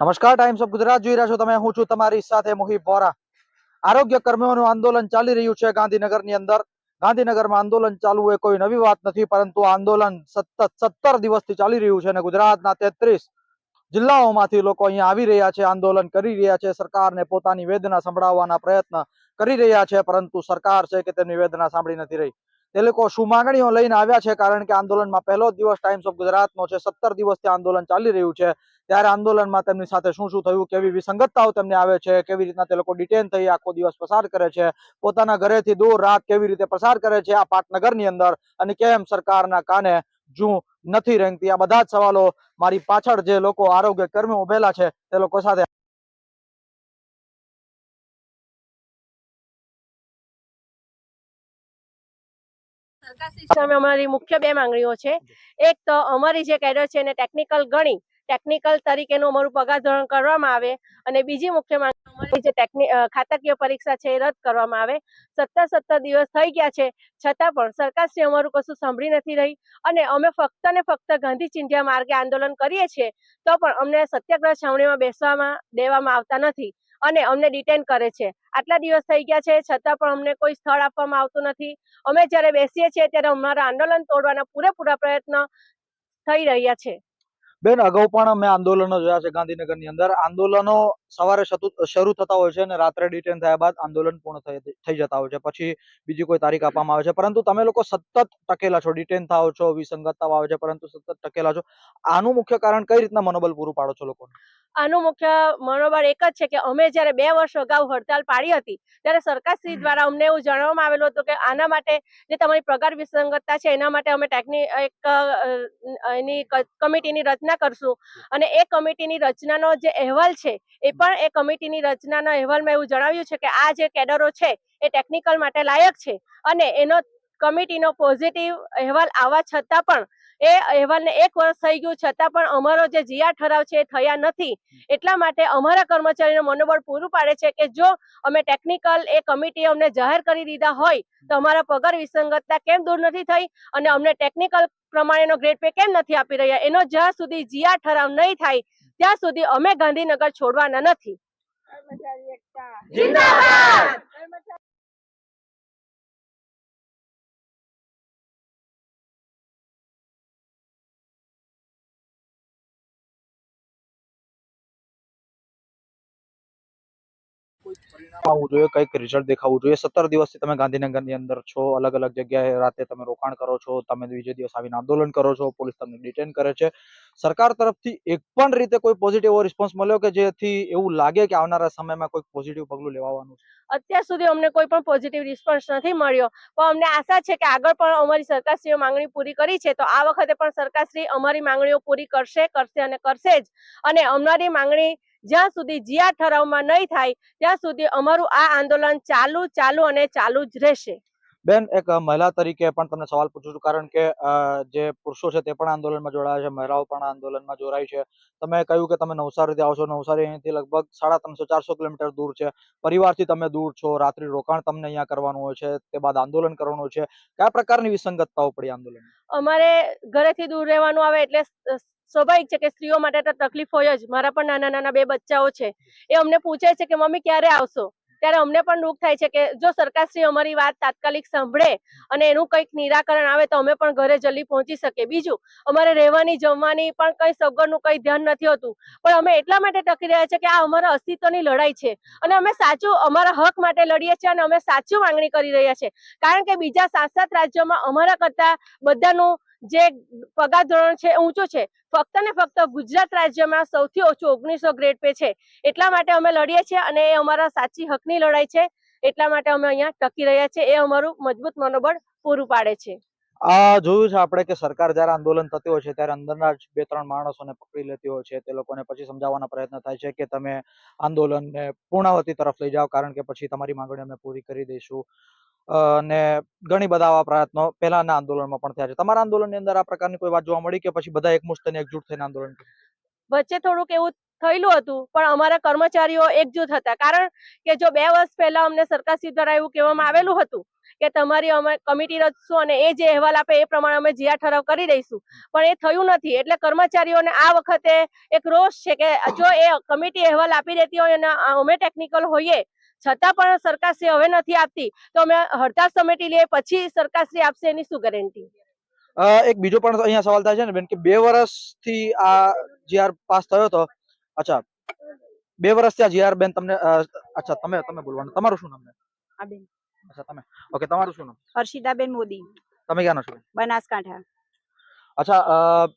નમસ્કાર times of Gujarat જોઈ રહ્યા છો તમે. હું છું તમારી સાથે મોહિત વોરા. આરોગ્ય કર્મીઓનું આંદોલન ચાલી રહ્યું છે ગાંધીનગરની અંદર. ગાંધીનગરમાં આંદોલન ચાલુ એ કોઈ નવી વાત નથી, પરંતુ આંદોલન સતત સત્તર દિવસથી ચાલી રહ્યું છે અને ગુજરાતના તેત્રીસ જિલ્લાઓમાંથી લોકો અહીંયા આવી રહ્યા છે, આંદોલન કરી રહ્યા છે. સરકારને પોતાની વેદના સંભળાવવાના પ્રયત્ન કરી રહ્યા છે, પરંતુ સરકાર છે કે તેમની વેદના સાંભળી નથી રહી. તે લોકો લઈને આવ્યા છે? કારણ કે આંદોલનમાં પહેલો દિવસ ટાઈમ્સ ઓફ ગુજરાતનો છે. સત્તર દિવસથી આંદોલન ચાલી રહ્યું છે. ત્યારે આંદોલનમાં તેમની સાથે શું શું થયું, કેવી વિસંગતતાઓ તેમને આવે છે, કેવી રીતના તે લોકો ડિટેન થઈ, આખો દિવસ પસાર કરે છે, પોતાના ઘરેથી દૂર રાત કેવી રીતે પસાર કરે છે, આ પાટનગરની અંદર અને કેમ સરકારના કાને જુ નથી રેંગતી? આ બધા જ સવાલો મારી પાછળ જે લોકો આરોગ્ય કર્મી ઉભેલા છે, તે લોકો સાથે સરકારશ્રી સામે અમારી મુખ્ય બે માંગણીઓ છે. એક તો અમારી જે કેડર છે એને ટેકનિકલ ગણી ટેકનિકલ તરીકેનું અમારું પગાર ધોરણ કરવામાં આવે અને બીજી મુખ્ય માંગણી અમારી જે ટેકનિ ખાતાકીય પરીક્ષા છે એ રદ કરવામાં આવે. સત્તર સત્તર દિવસ થઈ ગયા છે, છતાં પણ સરકારશ્રી અમારું કશું સાંભળી નથી રહી અને અમે ફક્ત ને ફક્ત ગાંધી ચિંધ્યા માર્ગે આંદોલન કરીએ છીએ તો પણ અમને સત્યાગ્રહ છાવણીમાં બેસવામાં, દેવામાં આવતા નથી. અને અમને ડિટેન કરે છે. આટલા દિવસ થઈ ગયા છે, છતાં પણ અમને કોઈ સ્થળ આપવામાં આવતું નથી. અમે જ્યારે બેસીએ છીએ ત્યારે અમારા આંદોલન તોડવાના પૂરેપૂરા પ્રયત્ન થઈ રહ્યા છે. બેન અગાઉ પણ અમે આંદોલનો જોયા છે ગાંધીનગરની અંદર. આંદોલનો સવારે શરૂ થતા હોય છે અને રાત્રે ડિટેન થયા બાદ આંદોલન પૂર્ણ થઈ જતા હોય છે. પછી બીજી કોઈ તારીખ આપવામાં આવે છે. પરંતુ તમે લોકો સતત ટકેલા છો. ડિટેન થાઓ છો વિસંગતતા આવે છે પરંતુ સતત ટકેલા છો. આનું મુખ્ય કારણ કઈ રીતના મનોબલ પૂરું પાડો છો લોકોને? આનું મુખ્ય મનોબળ એક જ છે કે અમે જ્યારે બે વર્ષ અગાઉ હડતાલ પાડી હતી ત્યારે સરકારશ્રી દ્વારા અમને એવું જણાવવામાં આવેલું હતું કે આના માટે જે તમારી પગાર વિસંગતતા છે એના માટે અમે ટેકની એક એની કમિટીની રચના કરશું. અને એ કમિટીની રચનાનો જે અહેવાલ છે, એ પણ એ કમિટીની રચનાના અહેવાલમાં એવું જણાવ્યું છે કે આ જે કેડરો છે, એ ટેકનિકલ માટે લાયક છે. અને એનો કમિટીનો પોઝિટિવ અહેવાલ આવવા છતાં પણ એ અહેવાલને એક વર્ષ થઈ ગયું છતાં પણ અમારો જે જીઆર ઠરાવ છે એ થયા નથી. એટલા માટે અમારા કર્મચારીનો મનોબળ પૂરું પાડે છે કે જો અમે ટેકનિકલ એ કમિટીએ અમને જાહેર કરી દીધા હોય તો અમારા પગાર વિસંગતતા કેમ દૂર નથી થઈ અને અમને ટેકનિકલ પ્રમાણેનો ગ્રેડ પે કેમ નથી આપી રહ્યા? એનો જ્યાં સુધી જીઆર ઠરાવ નહીં થાય ત્યાં સુધી અમે ગાંધીનગર છોડવાના નથી. જિંદાબાદ! આવવું જોઈએ, કંઈક રિઝલ્ટ દેખાવું જોઈએ. સત્તર દિવસથી તમે ગાંધીનગરની અંદર છો, અલગ અલગ જગ્યાએ રાતે તમે રોકાણ કરો છો, તમે બીજે દિવસ આવીને આંદોલન કરો છો, પોલીસ તમને ડિટેન કરે છે. સરકાર તરફથી એક પણ રીતે કોઈ પોઝિટિવ રિસ્પોન્સ મળ્યો કે જેથી એવું લાગે કે આવનારા સમયમાં કોઈ પોઝિટિવ પગલું લેવાનું અત્યાર સુધી અમને કોઈ પણ પોઝિટિવ રિસ્પોન્સ નથી મળ્યો. પણ અમને આશા છે કે આગળ પણ અમારી સરકારશ્રીએ માંગણી પૂરી કરી છે, તો આ વખતે પણ સરકારશ્રી અમારી માંગણીઓ પૂરી કરશે કરશે અને કરશે જ. અને અમારી માંગણી જ્યાં સુધી જીઆર ઠરાવમાં નહીં થાય, ત્યાં સુધી અમારું આ આંદોલન ચાલુ ચાલુ અને ચાલુ જ રહેશે. બેન, એક મહિલા તરીકે પણ તમને સવાલ પૂછું છું, કારણ કે જે પુરુષો છે તે પણ આંદોલનમાં જોડાયા છે, મહિલાઓ પણ આંદોલનમાં જોડાઈ છે. તમે કહ્યું કે તમે નવસારીથી આવશો, નવસારી અહીંથી લગભગ સાડા ત્રણસો, ચારસો કિલોમીટર દૂર છે. પરિવારથી તમે દૂર છો, રાત્રિ રોકાણ તમને અહીંયા કરવાનું હોય છે, તે બાદ આંદોલન કરવાનું છે. કયા પ્રકારની વિસંગતતાઓ પડી આંદોલન અમારે ઘરેથી દૂર રહેવાનું આવે એટલે સ્વાભાવિક છે કે સ્ત્રીઓ માટે તો તકલીફ હોય જ. મારા પણ નાના નાના બે બચ્ચાઓ છે. એ અમને પૂછે છે કે, મમ્મી, ક્યારે આવશો? ત્યારે અમને પણ દુઃખ થાય છે કે જો સરકારશ્રી અમારી વાત તાત્કાલિક સાંભળે અને એનું કંઈક નિરાકરણ આવે તો અમે પણ ઘરે જલ્દી પહોંચી શકીએ. બીજું, અમારે રહેવાની, જમવાની પણ કંઈ સગવડનું કંઈ ધ્યાન નથી હોતું. પણ અમે એટલા માટે ટકી રહ્યા છે કે આ અમારા અસ્તિત્વની લડાઈ છે અને અમે સાચું, અમારા હક માટે લડીએ છીએ અને અમે સાચું માંગણી કરી રહ્યા છીએ. કારણ કે બીજા સાત સાત રાજ્યોમાં અમારા કરતા બધાનું જે પગાર ધોરણ છે ઊંચું છે. ફક્ત ને ફક્ત ગુજરાત રાજ્યમાં સૌથી ઓછું ઓગણીસો ગ્રેડ પે છે. એટલા માટે અમે લડીએ છીએ અને એ અમારા સાચી હકની લડાઈ છે. એટલા માટે અમે અહીંયા ટકી રહ્યા છીએ. એ અમારું મજબૂત મનોબળ પૂરું પાડે છે. આ જોયું છે આપણે કે સરકાર જ્યારે આંદોલન થતી હોય છે, ત્યારે અંદરના જ બે ત્રણ માણસોને પકડી લેતી હોય છે. તે લોકોને પછી સમજાવવાના પ્રયત્ન થાય છે કે તમે આંદોલનને પૂર્ણાવતી તરફ લઈ જાઓ, કારણ કે પછી તમારી માંગણી અમે પૂરી કરી દઈશું. અને ઘણી બધા આવા પ્રયત્નો પહેલાના આંદોલનમાં પણ થયા છે. તમારા આંદોલનની અંદર આ પ્રકારની કોઈ વાત જોવા મળી કે પછી બધા એકમુષ્ટ અને એકજૂટ થઈને આંદોલન? વચ્ચે થોડુંક એવું થયેલું હતું. પણ અમારા કર્મચારીઓ એકજૂથ હતા. કારણ કે જો બે વર્ષ પહેલા અમને સરકારશ્રી દ્વારા એવું કહેવામાં આવેલું હતું કે તમારી અમે કમિટી રચશું અને એ જે અહેવાલ આપે એ પ્રમાણે અમે જીઆર ઠરાવ કરી દઈશું. પણ એ થયું નથી. એટલે કર્મચારીઓને આ વખતે એક રોષ છે કે જો એ કમિટી અહેવાલ આપી દેતી હોય અને અમે ટેકનિકલ હોઈએ, છતાં પણ સરકારશ્રી હવે નથી આપતી, તો અમે હડતાળ સમેટી લઈએ, પછી સરકારશ્રી આપશે એની શું ગેરંટી એક બીજો પણ અહીંયા સવાલ થાય છે ને બેન, કે બે વર્ષથી આ જીઆર પાસ થયો હતો અચ્છા બે વર્ષથી આ જીઆર બેન તમને અચ્છા તમે તમે બોલવાનું. તમારું શું નામ છે? બેન. અચ્છા તમે. ઓકે તમારું શું નામ? હર્ષિતાબેન મોદી. તમે ક્યાંનો છો? બનાસકાંઠા. અચ્છા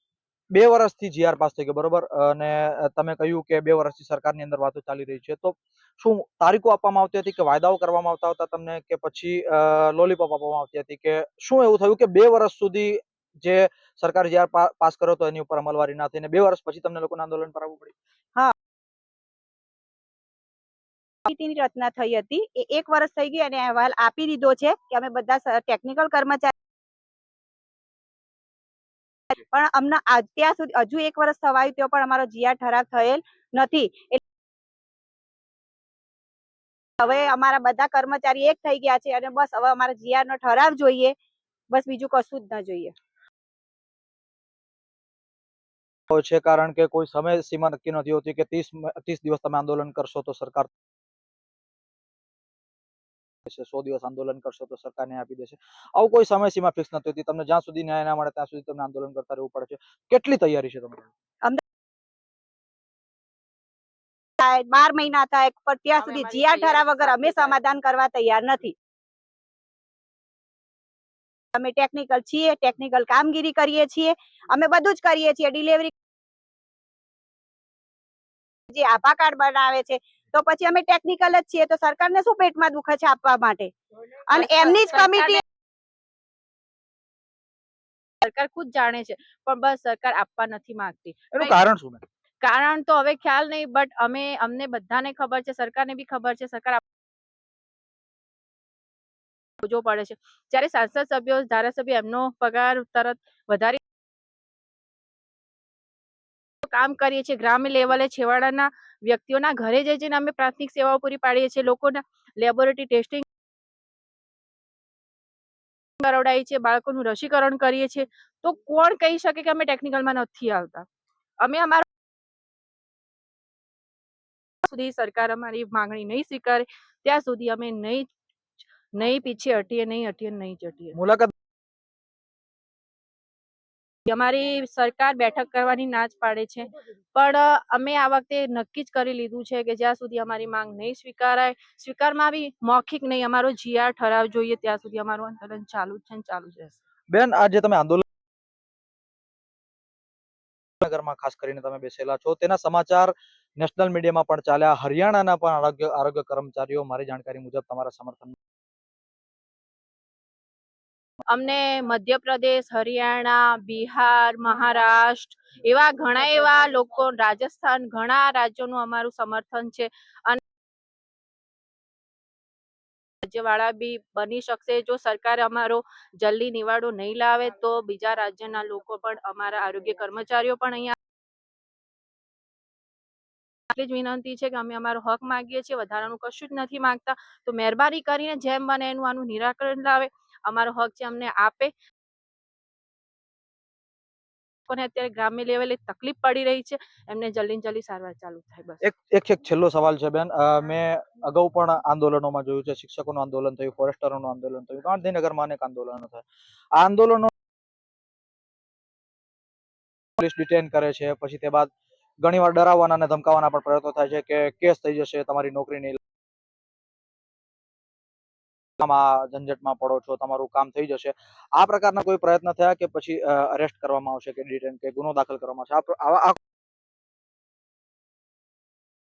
બે વર્ષથી જીઆર પાસ થઈ ગયો બરોબર? અને તમે કહ્યું કે બે વર્ષથી સરકારની અંદર વાતો ચાલી રહી છે. તો શું તારીખો આપવામાં આવતી હતી કે વાયદાઓ કરવામાં આવતા હતા તમને? કે પછી લોલીપોપ આપવામાં આવતી હતી? કે શું એવું થયું કે બે વર્ષ સુધી જે સરકાર જીઆર પાસ કર્યો હતો એની ઉપર અમલવારી ના થઈને બે વર્ષ પછી તમને લોકોને આંદોલન પર આવવું પડ્યું? સમિતિની રચના થઈ હતી. એ એક વર્ષ થઈ ગઈ અને અહેવાલ આપી દીધો છે કે અમે બધા ટેકનિકલ કર્મચારી પણ અમને અત્યાર સુધી હજુ એક વર્ષ થવાયું તો પણ અમારો જીઆર ઠરાવ થયેલ નથી. હવે અમારા બધા કર્મચારી એક થઈ ગયા છે અને બસ હવે અમારા જીઆર નો ઠરાવ જોઈએ. બસ બીજું કશું જ ન જોઈએ. છે કારણ કે કોઈ સમય સીમા નક્કી નથી હોતી કે ત્રીસ ત્રીસ દિવસ તમે આંદોલન કરશો તો સરકાર દેશે, સો દિવસ આંદોલન કરશો તો સરકારને આપી દેશે. આવું કોઈ સમય સીમા ફિક્સ નથી હોતી. તમને જ્યાં સુધી ન્યાય ના મળે ત્યાં સુધી તમને આંદોલન કરતા રહેવું પડે છે. કેટલી તૈયારી છે તમારી? થાય બાર મહિના થાય પણ ત્યાં સુધી જીઆર ઠરાવ વગર અમે સમાધાન કરવા તૈયાર નથી. અમે ટેકનિકલ છીએ ટેકનિકલ કામગીરી કરીએ છીએ. અમે બધું જ કરીએ છીએ. ડિલિવરી જે આભા કાર્ડ બનાવે છે તો પછી અમે ટેકનિકલ જ છીએ તો સરકારને શું પેટમાં દુખે છે આપવા માટે? અને એમની જ કમિટી સરકાર ખુદ જાણે છે પણ બસ સરકાર આપવા નથી માંગતી. એનું કારણ શું કારણ તો હવે ખ્યાલ નહીં બટ અમે અમને બધાને ખબર છે સરકારને બી ખબર છે સરકાર આપ- જો પડે છે. જ્યારે સાંસદ સભ્યો ધારાસભ્ય એમનો પગાર તરત વધારી કામ કરીએ છીએ, ગ્રામ્ય લેવલે છેવાડાના વ્યક્તિઓના ઘરે જઈ જઈને અમે પ્રાથમિક સેવાઓ પૂરી પાડીએ છીએ, લોકોના લેબોરેટરી ટેસ્ટિંગ કરાવડાવીએ છીએ, બાળકોનું રસીકરણ કરીએ છીએ. તો કોણ કહી શકે કે અમે ટેકનિકલમાં નથી આવતા? અમે અમારા સુધી સરકાર અમારી માંગણી નહીં સ્વીકારે, ત્યાં સુધી અમે નહીં નહીં પીછે હટીએ, નહીં હટીએ, નહીં જટીએ. મુલાકાત અમારી સરકાર બેઠક કરવાની ના જ પાડે છે. પણ અમે આ વખતે નક્કી જ કરી લીધું છે કે જ્યાં સુધી અમારી માંગ નહીં સ્વીકારાય સ્વીકારમાં આવી મૌખિક નહીં, અમારો જીઆર ઠરાવ જોઈએ ત્યાં સુધી અમારું આંદોલન ચાલુ છે ને ચાલુ જ રહેશે. બેન આજે તમે આંદોલન નગરમાં ખાસ કરીને તમે બેસેલા છો, તેના સમાચાર નેશનલ મીડિયામાં પણ ચાલ્યા. હરિયાણાના પણ આરોગ્ય આરોગ્ય કર્મચારીઓ, મારી જાણકારી મુજબ તમારા સમર્થન અમને મધ્યપ્રદેશ, હરિયાણા, બિહાર, મહારાષ્ટ્ર એવા ઘણા એવા લોકો, રાજસ્થાન ઘણા રાજ્યોનું અમારું સમર્થન છે. અને રાજ્યવાળા બી બની શકશે. જો સરકાર અમારો જલ્દી નિવાડો નહીં લાવે, તો બીજા રાજ્યના લોકો પણ અમારા આરોગ્ય કર્મચારીઓ પણ અહીંયા એટલી જ વિનંતી છે કે અમે અમારો હક માંગીએ છીએ. વધારાનું કશું જ નથી માંગતા. તો મહેરબાની કરીને જેમ બને એનું આનું નિરાકરણ લાવે. અમારો હક છે અમને આપે. લોકોને અત્યારે ગ્રામ્ય લેવલે તકલીફ પડી રહી છે એમને જલ્દી જલ્દી સારવાર ચાલુ થાય બસ. એક એક એક છેલ્લો સવાલ છે બેન. મેં અગાઉ પણ આંદોલનોમાં જોયું છે શિક્ષકોનું આંદોલન થયું ફોરેસ્ટરોનું આંદોલન થયું ગાંધીનગરમાં અનેક આંદોલનો થયા. આ આંદોલનો પોલીસ ડિટેન કરે છે પછી તે બાદ ઘણીવાર ડરાવવાના અને ધમકાવવાના પણ પ્રયત્નો થાય છે કે કેસ થઈ જશે તમારી નોકરી નહીં ઝંઝટમાં પડો છો તમારું કામ થઈ જશે. આ પ્રકારના કોઈ પ્રયત્ન થયા કે પછી અરેસ્ટ કરવામાં આવશે કે ડિટેન કે ગુનો દાખલ કરવામાં આવશે? આવા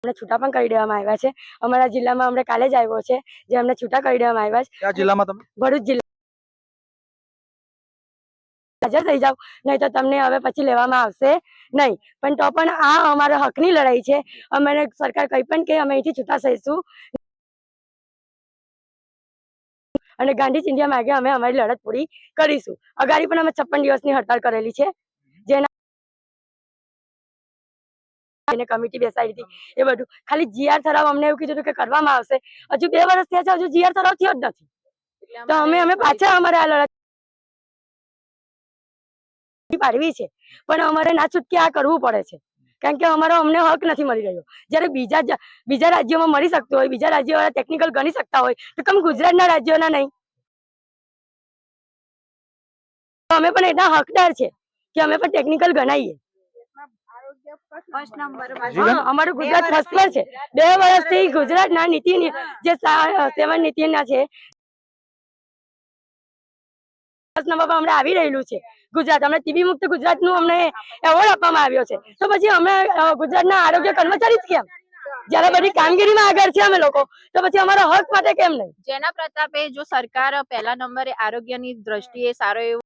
અમને છૂટા પણ કરી દેવામાં આવ્યા છે. અમારા જિલ્લામાં અમને કાલે જ આવ્યો છે જે અમને છૂટા કરી દેવામાં આવ્યા છે. કયા જિલ્લામાં તમે? ભરૂચ જિલ્લા. હાજર થઈ જાવ નહીં તો તમને હવે પછી લેવામાં આવશે નહીં. પણ તો પણ આ અમારા હકની લડાઈ છે. અમને સરકાર કંઈ પણ કે અમે અહીંથી છૂટા થઈશું. અને ગાંધી ચિંધ્યા માગે અમે અમારી લડત પૂરી કરીશું. અગાડી પણ અમે છપ્પન દિવસની હડતાળ કરેલી છે. જેના કમિટી બેસાડી હતી. એ બધું. ખાલી જીઆર ઠરાવ અમને એવું કીધું કે કરવામાં આવશે. હજુ બે વર્ષ થયા છે, હજુ જીઆર ઠરાવ થયો જ નથી. તો અમે અમે પાછા અમારે આ લડત પાડવી છે. પણ અમારે ના છૂટકે આ કરવું પડે છે. કારણ કે અમારો અમને હક નથી મળી રહ્યો. જ્યારે બીજા બીજા રાજ્યોમાં મળી શકતો હોય બીજા રાજ્યોવાળા ટેકનિકલ ગણી શકતા હોય તો કેમ ગુજરાતના રાજ્યોના નહીં? અમે પણ એટલા હકદાર છે કે અમે પણ ટેકનિકલ ગણાઈએ. અમારું ગુજરાત ફર્સ્ટ પર છે. બે વર્ષથી ગુજરાતના નીતિ જે સેવન નીતિના છે. દસ નંબર પર હમણાં આવી રહેલું છે. ગુજરાત. અમને ટીબી મુક્ત ગુજરાતનું અમને એવોર્ડ આપવામાં આવ્યો છે. તો પછી અમે ગુજરાતના આરોગ્ય કર્મચારી જ કેમ? જયારે બધી કામગીરીમાં આગળ છે અમે લોકો તો પછી અમારા હક માટે કેમ નહીં? જેના પ્રતાપે જો સરકાર પહેલા નંબરે આરોગ્યની દ્રષ્ટિએ સારો એવો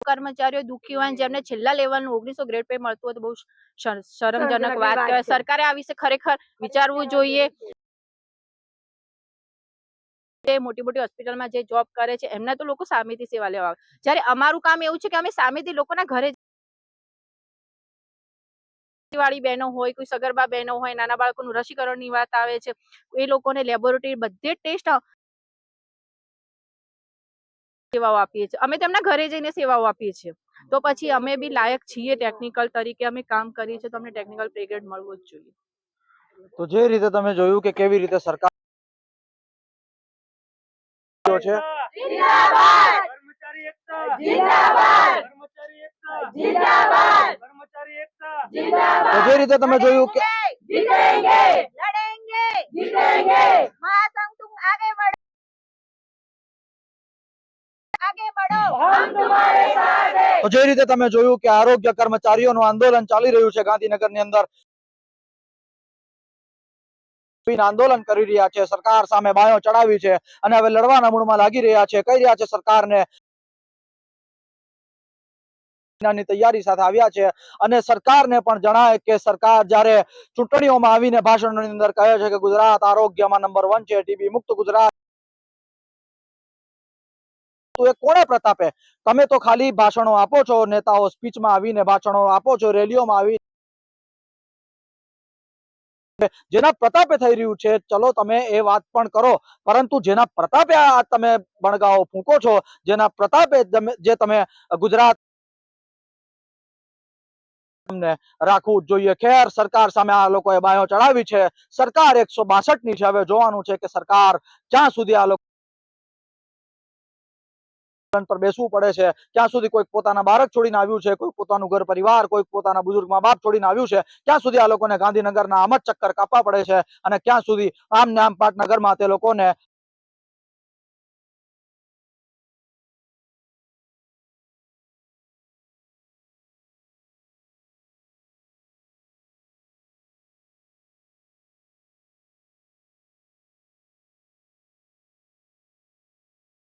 કર્મચારીઓ દુઃખી હોય જેમને છેલ્લા લેવલનું ઓગણીસો ગ્રેડ પે મળતું હોય તો બહુ શરમજનક વાત કહેવાય. સરકારે આ વિશે ખરેખર વિચારવું જોઈએ. જે મોટી મોટી હોસ્પિટલમાં જે જોબ કરે છે, એમને તો લોકો સામેથી સેવા લેવા આવે. અમારું કામ એવું છે કે અમે સામેથી લોકોના ઘરે વાળી બહેનો હોય, કોઈ સગર્ભા બહેનો હોય, નાના બાળકોનું રસીકરણની વાત આવે છે, એ લોકોને લેબોરેટરી બધે ટેસ્ટ સેવાઓ આપીએ છીએ. અમે તેમના ઘરે જઈને સેવાઓ આપીએ છીએ. તો પછી અમે બી લાયક છીએ ટેકનિકલ તરીકે અમે કામ કરીએ છીએ તો અમને ટેકનિકલ પ્રેગ્રેડ મળવો જ જોઈએ. તો જે રીતે તમે જોયું કે કેવી રીતે સરકાર છે? જે રીતે તમે જોયું કે તો જે રીતે તમે જોયું કે આરોગ્ય કર્મચારીઓનું આંદોલન ચાલી રહ્યું છે ગાંધીનગરની અંદર આંદોલન કરી રહ્યા છે. સરકાર સામે બાયો ચડાવી છે અને હવે લડવાના મૂળમાં લાગી રહ્યા છે. કહી રહ્યા છે સરકારને તૈયારી સાથે આવ્યા છે અને સરકારને પણ જણાય કે સરકાર જ્યારે ચૂંટણીઓમાં આવીને ભાષણની અંદર કહે છે કે ગુજરાત આરોગ્યમાં નંબર વન છે ટીબી મુક્ત ગુજરાત. એ કોને પ્રતાપે? તમે તો ખાલી ભાષણો આપો છો, નેતાઓ સ્પીચમાં આવીને ભાષણો આપો છો, રેલીઓમાં આવી જેના પ્રતાપે થઈ રહ્યું છે, ચલો તમે એ વાત પણ કરો. પરંતુ જેના પ્રતાપે આ તમે બણગાઓ ફૂંકો છો, જેના પ્રતાપે જે તમે ગુજરાત રાખવું જોઈએ. ખેર સરકાર સામે આ લોકોએ બાયો ચડાવી છે. સરકાર એકસો ની છે. હવે જોવાનું છે કે સરકાર ક્યાં સુધી આ લોકો પર બેસવું પડે છે. ક્યાં સુધી કોઈક પોતાના બાળક છોડીને આવ્યું છે કોઈ પોતાનું ઘર પરિવાર, કોઈક પોતાના બુઝુર્ગ મા બાપ છોડીને આવ્યું છે ક્યાં સુધી આ લોકોને ગાંધીનગરના આમ જ ચક્કર કાપવા પડે છે અને ક્યાં સુધી આમ ને આમ પાટનગરમાં તે લોકોને